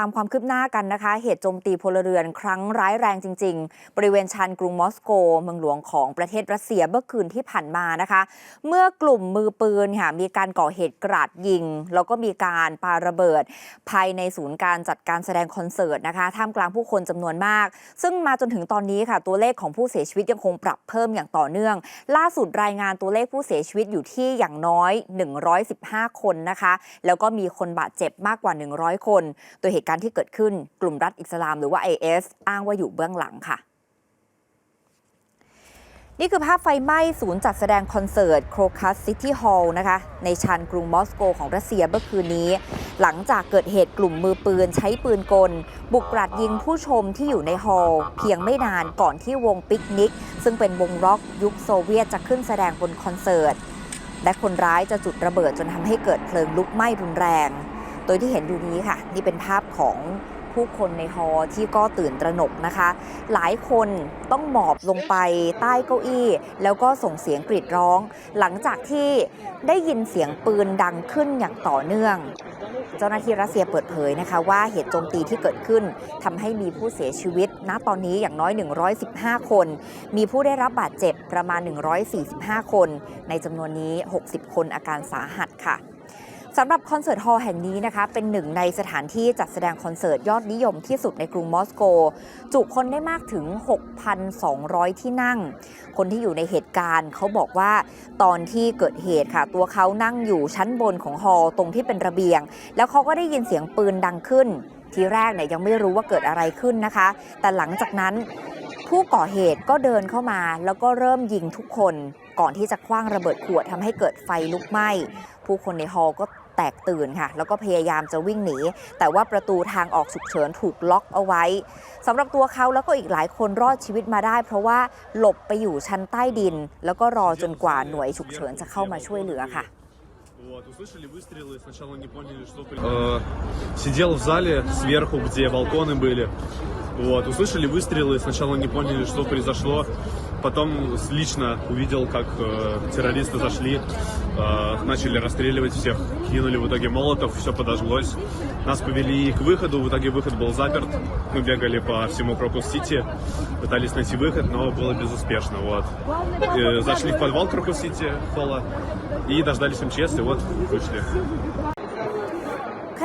ตามความคืบหน้ากันนะคะ เหตุโจมตีพลเรือนครั้งร้ายแรงจริง ๆ บริเวณชานกรุงมอสโก เมืองหลวงของประเทศรัสเซียเมื่อคืนที่ผ่านมานะคะ เมื่อกลุ่มมือปืนค่ะมีการก่อเหตุกราดยิง แล้วก็มีการปาระเบิด ภายในศูนย์การจัดการแสดงคอนเสิร์ตนะคะท่ามกลางผู้คนจำนวนมาก ซึ่งมาจนถึงตอนนี้ค่ะ ตัวเลขของผู้เสียชีวิตยังคงปรับเพิ่มอย่างต่อเนื่อง ล่าสุดรายงานตัวเลขผู้เสียชีวิตอยู่ที่อย่างน้อย 115 คนนะคะ แล้วก็มีคนบาดเจ็บมากกว่า 100 คนโดยเหตุการณ์ที่เกิดขึ้นกลุ่มรัฐอิสลามหรือว่า IS อ้างว่าอยู่เบื้องหลังค่ะ นี่คือภาพไฟไหม้ศูนย์จัดแสดงคอนเสิร์ตโครคัสซิตี้ฮอลล์นะคะ ในชานกรุงมอสโกของรัสเซียเมื่อคืนนี้ หลังจากเกิดเหตุกลุ่มมือปืนใช้ปืนกล บุกกราดยิงผู้ชมที่อยู่ในฮอลล์เพียงไม่นานก่อนที่วงปิกนิก ซึ่งเป็นวงร็อกยุคโซเวียตจะขึ้นแสดงบนคอนเสิร์ตและคนร้ายจะจุดระเบิดจนทำให้เกิดเพลิงลุกไหม้รุนแรง โดยที่เห็นดูนี้ค่ะ นี่เป็นภาพของผู้คนในฮอลที่ก็ตื่นตระหนกนะคะ หลายคนต้องหมอบลงไปใต้เก้าอี้ แล้วก็ส่งเสียงกรีดร้อง หลังจากที่ได้ยินเสียงปืนดังขึ้นอย่างต่อเนื่อง เจ้าหน้าที่รัสเซียเปิดเผยนะคะ ว่าเหตุโจมตีที่เกิดขึ้นทำให้มีผู้เสียชีวิต ณตอนนี้อย่างน้อย 115 คน มีผู้ได้รับบาดเจ็บประมาณ 145 คน ในจำนวนนี้ 60 คนอาการสาหัสค่ะ สำหรับคอนเสิร์ตฮอลล์แห่งนี้นะคะ เป็นหนึ่งในสถานที่จัดแสดงคอนเสิร์ตยอดนิยมที่สุดในกรุงมอสโก จุคนได้มากถึง 6,200 ที่นั่ง คนที่อยู่ในเหตุการณ์เขาบอกว่าตอนที่เกิดเหตุค่ะ ตัวเขานั่งอยู่ชั้นบนของฮอลล์ตรงที่เป็นระเบียง แล้วเขาก็ได้ยินเสียงปืนดังขึ้น ทีแรกเนี่ยยังไม่รู้ว่าเกิดอะไรขึ้นนะคะ แต่หลังจากนั้นผู้ก่อเหตุก็เดินเข้ามาแล้วก็เริ่มยิงทุกคนก่อนที่จะคว้างระเบิดขวดทำให้เกิดไฟลุกไหม้ ผู้คนในฮอลล์ก็ แตกตื่นค่ะ แล้วก็พยายามจะวิ่งหนี แต่ว่าประตูทางออกฉุกเฉินถูกล็อกเอาไว้สำหรับตัวเขาแล้วก็อีกหลายคนรอดชีวิตมาได้ เพราะว่าหลบไปอยู่ชั้นใต้ดิน แล้วก็รอจนกว่าหน่วยฉุกเฉินจะเข้ามาช่วยเหลือค่ะ Вот, услышали выстрелы, сначала не поняли, что... при- Э, сидел в зале сверху, где балконы были. Вот, услышали выстрелы, сначала не поняли, что произошло. Потом лично увидел, как э, террористы зашли, э, начали расстреливать всех, кинули в итоге молотов, все подожглось. Нас повели к выходу, в итоге выход был заперт. Мы бегали по всему Крокус-Сити, пытались найти выход, но было безуспешно. Вот. Э, зашли в подвал Крокус-Сити, холла, и дождались МЧС, и вот вышли.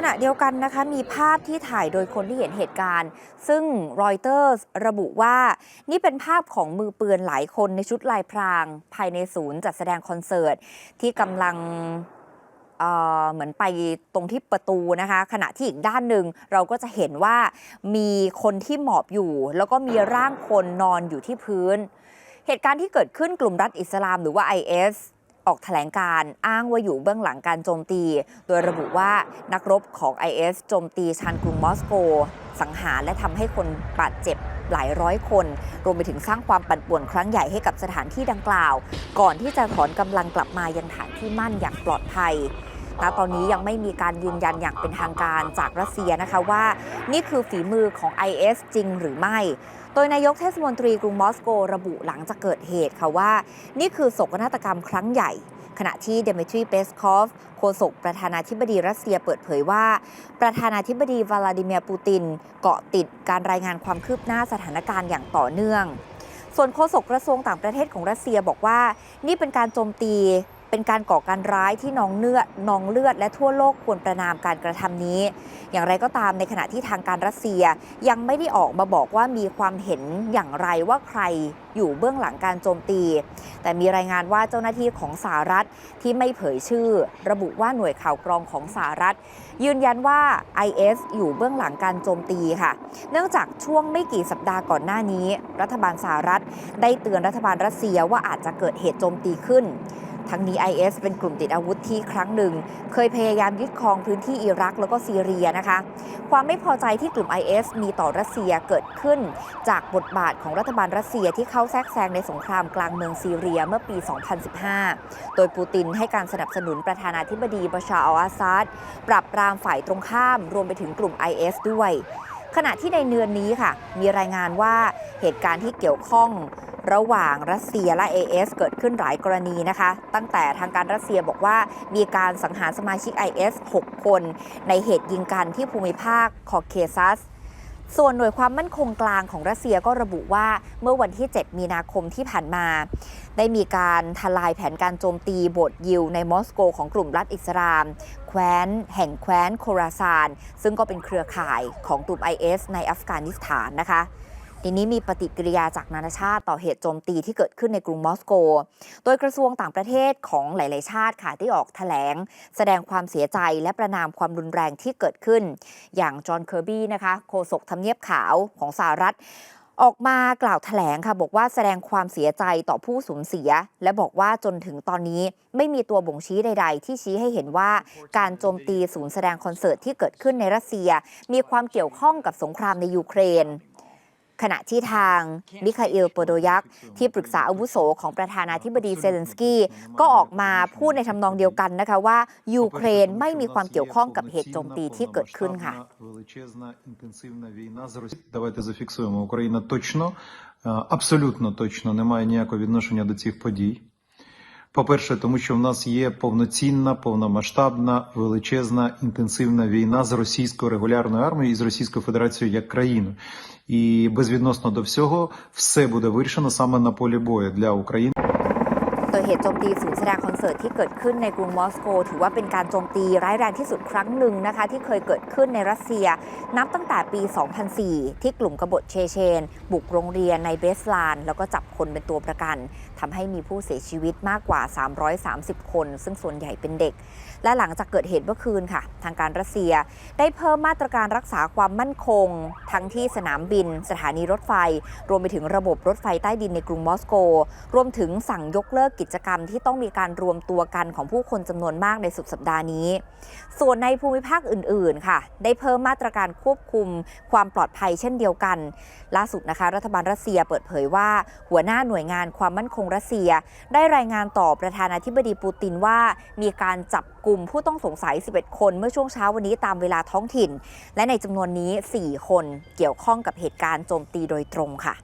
ขณะเดียวกันนะคะมีภาพที่ถ่ายโดยคนที่เห็นเหตุการณ์ ซึ่งรอยเตอร์ระบุว่านี่เป็นภาพของมือปืนหลายคนในชุดลายพราง ภายในศูนย์จัดแสดงคอนเสิร์ต ที่กำลังเเหมือนไปตรงที่ประตูนะคะ ขณะที่อีกด้านหนึ่งเราก็จะเห็นว่ามีคนที่หมอบอยู่ แล้วก็มีร่างคนนอนอยู่ที่พื้น เหตุการณ์ที่เกิดขึ้นกลุ่มรัฐอิสลามหรือว่า IS ออกแถลงการอ้างว่าอยู่เบื้องหลังการโจมตี โดยระบุว่านักรบของ IS โจมตีชานกรุงมอสโก สังหารและทำให้คนบาดเจ็บหลายร้อยคน รวมไปถึงสร้างความปั่นป่วนครั้งใหญ่ให้กับสถานที่ดังกล่าว ก่อนที่จะถอนกำลังกลับมายังฐานที่มั่นอย่างปลอดภัย ณตอนนี้ยังไม่มีการยืนยันอย่างเป็นทางการจากรัสเซียนะคะว่า นี่คือฝีมือของ IS จริงหรือไม่ โดยนายกเทศมนตรีกรุงมอสโกระบุหลังจากเกิดเหตุค่ะว่า นี่คือโศกนาฏกรรมครั้งใหญ่ขณะที่เดมิทรีเปสคอฟ โฆษกประธานาธิบดีรัสเซียเปิดเผยว่า ประธานาธิบดีวลาดิเมียร์ปูติน เกาะติดการรายงานความคืบหน้าสถานการณ์อย่างต่อเนื่อง ส่วนโฆษกกระทรวงต่างประเทศของรัสเซียบอกว่า นี่เป็นการโจมตี เป็นการก่อการร้ายที่นองเลือดนองเลือด และทั่วโลกควรประนามการกระทำนี้ อย่างไรก็ตามในขณะที่ทางการรัสเซียยังไม่ได้ออกมาบอกว่ามีความเห็นอย่างไรว่าใครอยู่เบื้องหลังการโจมตี แต่มีรายงานว่าเจ้าหน้าที่ของสหรัฐที่ไม่เผยชื่อ ระบุว่าหน่วยข่าวกรองของสหรัฐ ยืนยันว่า IS อยู่เบื้องหลังการโจมตีค่ะ เนื่องจากช่วงไม่กี่สัปดาห์ก่อนหน้านี้ รัฐบาลสหรัฐ ได้เตือนรัฐบาลรัสเซียว่าอาจจะเกิดเหตุโจมตีขึ้น ทั้งนี้ IS เป็นกลุ่มติดอาวุธที่ครั้งหนึ่ง เคยพยายามยึดครองพื้นที่อิรักแล้วก็ซีเรียนะคะ ความไม่พอใจที่กลุ่ม IS มีต่อรัสเซียเกิดขึ้น จากบทบาทของรัฐบาลรัสเซียที่เข้าแทรกแซงในสงครามกลางเมืองซีเรียเมื่อปี 2015 โดยปูตินให้การสนับสนุนประธานาธิบดีบาชาอัลอาซาดปรับปรามฝ่ายตรงข้าม รวมไปถึงกลุ่ม IS ด้วย ขณะที่ในเดือนนี้ค่ะ มีรายงานว่าเหตุการณ์ที่เกี่ยวข้อง ระหว่างรัสเซียและ AS เกิดขึ้นหลายกรณีนะคะ ตั้งแต่ทางการรัสเซียบอกว่ามีการสังหารสมาชิก IS 6 คน ในเหตุยิงกันที่ภูมิภาคคอเคซัสส่วนหน่วยความมั่นคงกลางของรัสเซียก็ระบุว่าเมื่อวันที่ 7 มีนาคมที่ผ่านมา ได้มีการทลายแผนการโจมตีโบสถ์ยิวในมอสโกของกลุ่มรัฐอิสลาม แคว้น แห่งแคว้นโคราซาน ซึ่งก็เป็นเครือข่ายของกลุ่ม IS ในอัฟกานิสถานนะคะ ทีนี้มีปฏิกิริยาจากนานาชาติต่อเหตุโจมตีที่เกิดขึ้นในกรุงมอสโก โดยกระทรวงต่างประเทศของหลาย ๆ ชาติค่ะที่ออกแถลง แสดงความเสียใจและประนามความรุนแรงที่เกิดขึ้น อย่างจอห์นเคอร์บี้นะคะโฆษกทำเนียบขาวของสหรัฐออกมากล่าวแถลงค่ะ บอกว่าแสดงความเสียใจต่อผู้สูญเสีย และบอกว่าจนถึงตอนนี้ไม่มีตัวบ่งชี้ใด ๆ ที่ชี้ให้เห็นว่าการโจมตีศูนย์แสดงคอนเสิร์ตที่เกิดขึ้นในรัสเซีย มีความเกี่ยวข้องกับสงครามในยูเครน ขณะที่ทางมิคาเอลโปโดยักที่ปรึกษาอาวุโสของประธานาธิบดีเซเลนสกี้ก็ออกมาพูดในทำนองเดียวกันนะคะว่ายูเครนไม่มีความเกี่ยวข้องกับเหตุโจมตีที่เกิดขึ้นค่ะ Величезна інтенсивна війна з Росією. Давайте зафіксуємо. Україна точно, е, абсолютно точно не має ніякого відношення до цих подій. По-перше, тому що в нас є повноцінна, повномасштабна, величезна, інтенсивна війна з російською регулярною армією і з Російською Федерацією як країною. І безвідносно до всього, все буде вирішено саме на полі бою для України. โดยเหตุโจมตีศูนย์แสดงคอนเสิร์ตที่เกิดขึ้นในกรุงมอสโก ถือว่าเป็นการโจมตีร้ายแรงที่สุดครั้งหนึ่งนะคะ ที่เคยเกิดขึ้นในรัสเซีย นับตั้งแต่ปี 2004 ที่กลุ่มกบฏเชเชน บุกโรงเรียนในเบสลาน แล้วก็จับคนเป็นตัวประกัน ทำให้มีผู้เสียชีวิตมากกว่า 330 คน ซึ่งส่วนใหญ่เป็นเด็ก และหลังจากเกิดเหตุเมื่อคืนค่ะ ทางการรัสเซียได้เพิ่มมาตรการรักษาความมั่นคง ทั้งที่สนามบิน สถานีรถไฟ รวมไปถึงระบบรถไฟใต้ดินในกรุงมอสโก รวมถึงสั่งยกเลิกกิจกรรมที่ต้องมีการรวมตัวกันของผู้คนจำนวนมากในสุดสัปดาห์นี้ ส่วนในภูมิภาคอื่น ๆ ค่ะ ได้เพิ่มมาตรการควบคุมความปลอดภัยเช่นเดียวกัน ล่าสุดนะคะ รัฐบาลรัสเซียเปิดเผยว่าหัวหน้าหน่วยงานความมั่นคงรัสเซีย ได้รายงานต่อประธานาธิบดีปูตินว่า มีการจับกลุ่มผู้ต้องสงสัย 11 คนเมื่อช่วงเช้าวันนี้ตามเวลาท้องถิ่น และในจำนวนนี้ 4 คนเกี่ยวข้องกับเหตุการณ์โจมตีโดยตรงค่ะ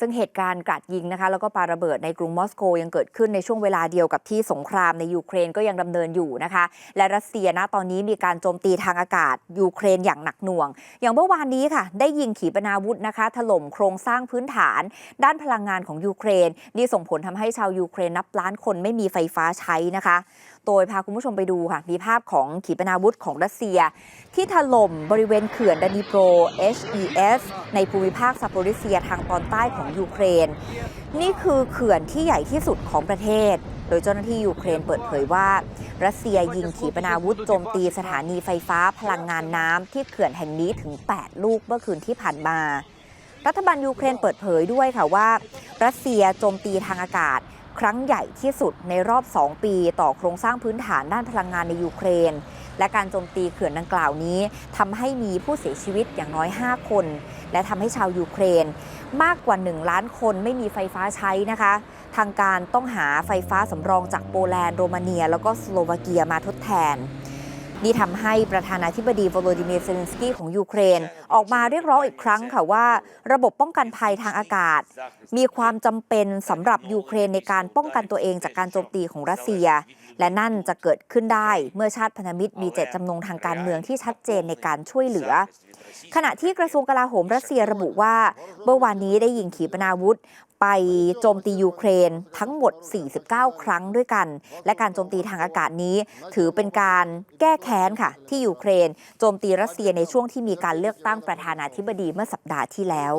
ซึ่งเหตุการณ์กราดยิงนะคะแล้วก็ปาระเบิดในกรุงมอสโกยังเกิดขึ้นในช่วงเวลาเดียวกับที่สงครามในยูเครนก็ยังดำเนินอยู่นะคะ และรัสเซียนะตอนนี้มีการโจมตีทางอากาศยูเครนอย่างหนักหน่วง อย่างเมื่อวานนี้ค่ะ ได้ยิงขีปนาวุธนะคะถล่มโครงสร้างพื้นฐาน ด้านพลังงานของยูเครนนี่ส่งผลทำให้ชาวยูเครนนับล้านคนไม่มีไฟฟ้าใช้นะคะ โดยพาคุณผู้ชมไปดูค่ะ มีภาพของขีปนาวุธของรัสเซีย ที่ถล่มบริเวณเขื่อนดานิโปร HES ในภูมิภาคซาโปริเซียทางตอนใต้ของยูเครน นี่คือเขื่อนที่ใหญ่ที่สุดของประเทศ โดยเจ้าหน้าที่ยูเครนเปิดเผยว่า รัสเซียยิงขีปนาวุธโจมตีสถานีไฟฟ้าพลังงานน้ำที่เขื่อนแห่งนี้ถึง 8 ลูกเมื่อคืนที่ผ่านมา รัฐบาลยูเครนเปิดเผยด้วยค่ะว่า รัสเซียโจมตีทางอากาศ ครั้งใหญ่ที่สุดในรอบ 2 ปีต่อโครงสร้างพื้นฐานด้านพลังงานในยูเครน และการโจมตีเขื่อนดังกล่าวนี้ทำให้มีผู้เสียชีวิตอย่างน้อย 5 คน และทำให้ชาวยูเครน มากกว่า 1 ล้านคนไม่มีไฟฟ้าใช้นะคะ ทางการต้องหาไฟฟ้าสำรองจากโปแลนด์โรมาเนีย แล้วก็สโลวาเกียมาทดแทน นี่ทำให้ประธานาธิบดีโวโลดิเมียร์เซเลนสกี้ของยูเครน ออกมาเรียกร้องอีกครั้งค่ะว่า ระบบป้องกันภัยทางอากาศ มีความจำเป็นสำหรับยูเครนในการป้องกันตัวเองจากการโจมตีของรัสเซีย และนั่นจะเกิดขึ้นได้เมื่อชาติพันธมิตรมีเจตจำนงทางการเมืองที่ชัดเจนในการช่วยเหลือ ขณะที่กระทรวงกลาโหมรัสเซียระบุว่าเมื่อวานนี้ได้ยิงขีปนาวุธ ไปโจมตียูเครนทั้งหมด 49 ครั้งด้วยกัน และการโจมตีทางอากาศนี้ ถือเป็นการแก้แค้นค่ะ ที่ยูเครน โจมตีรัสเซียในช่วงที่มีการเลือกตั้งประธานาธิบดีเมื่อสัปดาห์ที่แล้ว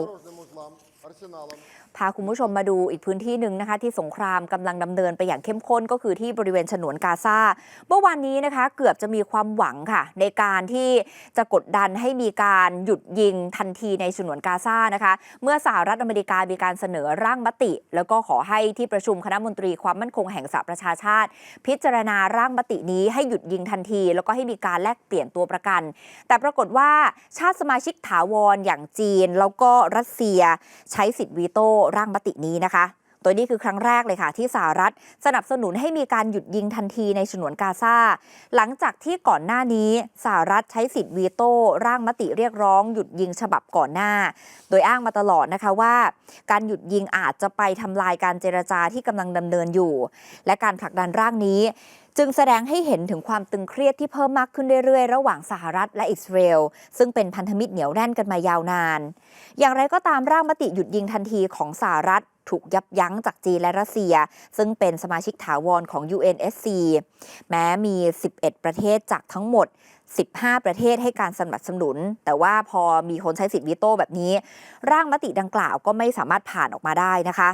พาคุณผู้ชมมาดูอีกพื้นที่หนึ่งนะคะ ที่สงครามกำลังดำเนินไปอย่างเข้มข้นก็คือที่บริเวณฉนวนกาซาเมื่อวานนี้นะคะเกือบจะมีความหวังค่ะ ในการที่จะกดดันให้มีการหยุดยิงทันทีในฉนวนกาซานะคะ เมื่อสหรัฐอเมริกามีการเสนอร่างมติ แล้วก็ขอให้ที่ประชุมคณะมนตรีความมั่นคงแห่งสหประชาชาติ พิจารณาร่างมตินี้ให้หยุดยิงทันที แล้วก็ให้มีการแลกเปลี่ยนตัวประกัน แต่ปรากฏว่าชาติสมาชิกถาวรอย่างจีน แล้วก็รัสเซียใช้สิทธิ์วีโต้ร่างมตินี้นะคะโดยนี่คือครั้งแรกเลยค่ะ ที่สหรัฐสนับสนุนให้มีการหยุดยิงทันทีในฉนวนกาซาหลังจากที่ก่อนหน้านี้สหรัฐใช้สิทธิ์วีโต้ร่างมติเรียกร้องหยุดยิงฉบับก่อนหน้า โดยอ้างมาตลอดนะคะว่า การหยุดยิงอาจจะไปทำลายการเจรจาที่กำลังดำเนินอยู่ และการผลักดันร่างนี้ จึงแสดงให้เห็นถึงความตึงเครียดที่เพิ่มมากขึ้นเรื่อยๆ ระหว่างสหรัฐและอิสราเอลซึ่งเป็นพันธมิตรเหนียวแน่นกันมายาวนาน อย่างไรก็ตามร่างมติหยุดยิงทันทีของสหรัฐถูกยับยั้งจากจีนและรัสเซีย ซึ่งเป็นสมาชิกถาวรของ UNSC แม้มี 11 ประเทศจากทั้งหมด 15 ประเทศให้การสนับสนุน แต่ว่าพอมีคนใช้สิทธิ์วีโต้แบบนี้ ร่างมติดังกล่าวก็ไม่สามารถผ่านออกมาได้นะคะ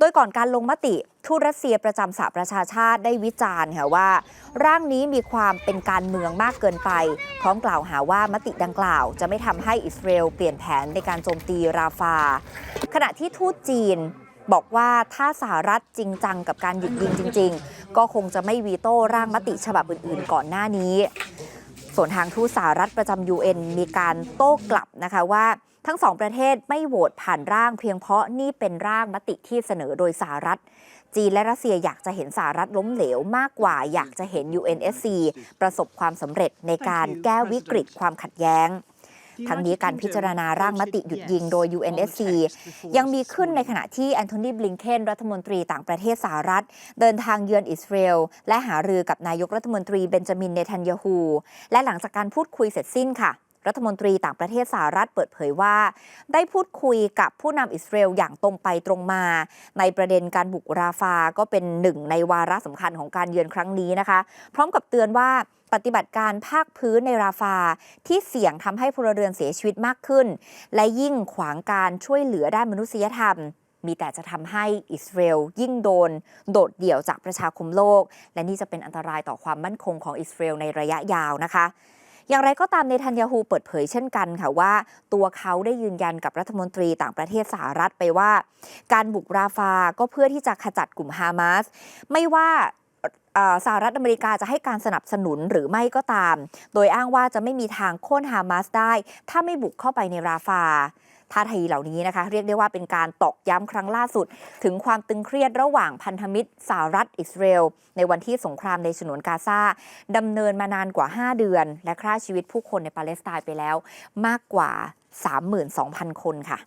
ดยก่อนการลงมติทูตรัสเซียประจำสหประชาชาติได้วิจารณ์ค่ะว่า ร่างนี้มีความเป็นการเมืองมากเกินไป พร้อมกล่าวหาว่ามติดังกล่าว จะไม่ทำให้อิสราเอลเปลี่ยนแผนในการโจมตีราฟา ขณะที่ทูตจีนบอกว่าถ้าสหรัฐจริงจังกับการหยุดยิงจริง ๆ ก็คงจะไม่วีโต้ร่างมติฉบับอื่น ๆ ก่อนหน้านี้ ส่วนทางทูตสหรัฐประจำ UN มีการโต้กลับนะคะว่า ทั้งสองประเทศไม่โหวตผ่านร่างเพียงเพราะนี่เป็นร่างมติที่เสนอโดยสหรัฐ จีนและรัสเซียอยากจะเห็นสหรัฐล้มเหลวมากกว่าอยากจะเห็น UNSC ประสบความสำเร็จในการแก้วิกฤตความขัดแย้งทั้งนี้การพิจารณาร่างมติหยุดยิงโดย UNSC ยังมีขึ้นในขณะที่แอนโทนีบลิงเคนรัฐมนตรีต่างประเทศสหรัฐ เดินทางเยือนอิสราเอลและหารือกับนายกรัฐมนตรีเบนจามินเนทันยาฮู และหลังจากการพูดคุยเสร็จสิ้นค่ะ รัฐมนตรีต่างประเทศสหรัฐเปิดเผยว่า ได้พูดคุยกับผู้นำอิสราเอลอย่างตรงไปตรงมา ในประเด็นการบุกราฟาก็เป็นหนึ่งในวาระสำคัญของการเยือนครั้งนี้นะคะ พร้อมกับเตือนว่าปฏิบัติการภาคพื้นในราฟาที่เสี่ยงทำให้พลเรือนเสียชีวิตมากขึ้น และยิ่งขวางการช่วยเหลือด้านมนุษยธรรม มีแต่จะทำให้อิสราเอลยิ่งโดน โดดเดี่ยวจากประชาคมโลก และนี่จะเป็นอันตรายต่อความมั่นคงของอิสราเอลในระยะยาวนะคะ อย่างไรก็ตามในทันยาฮูเปิดเผยเช่นกันค่ะว่า ตัวเขาได้ยืนยันกับรัฐมนตรีต่างประเทศสหรัฐไปว่า การบุกราฟาก็เพื่อที่จะขจัดกลุ่มฮามาสไม่ว่าสหรัฐอเมริกาจะให้การสนับสนุนหรือไม่ก็ตาม โดยอ้างว่าจะไม่มีทางโค่นฮามาสได้ ถ้าไม่บุกเข้าไปในราฟา ท่าทีเหล่านี้นะคะ เรียกได้ว่าเป็นการตอกย้ำครั้งล่าสุด ถึงความตึงเครียดระหว่างพันธมิตรสหรัฐอิสราเอลในวันที่สงครามในฉนวนกาซาดำเนินมานานกว่า 5 เดือน และฆ่าชีวิตผู้คนในปาเลสไตน์ไปแล้ว มากกว่า 32,000 คนค่ะ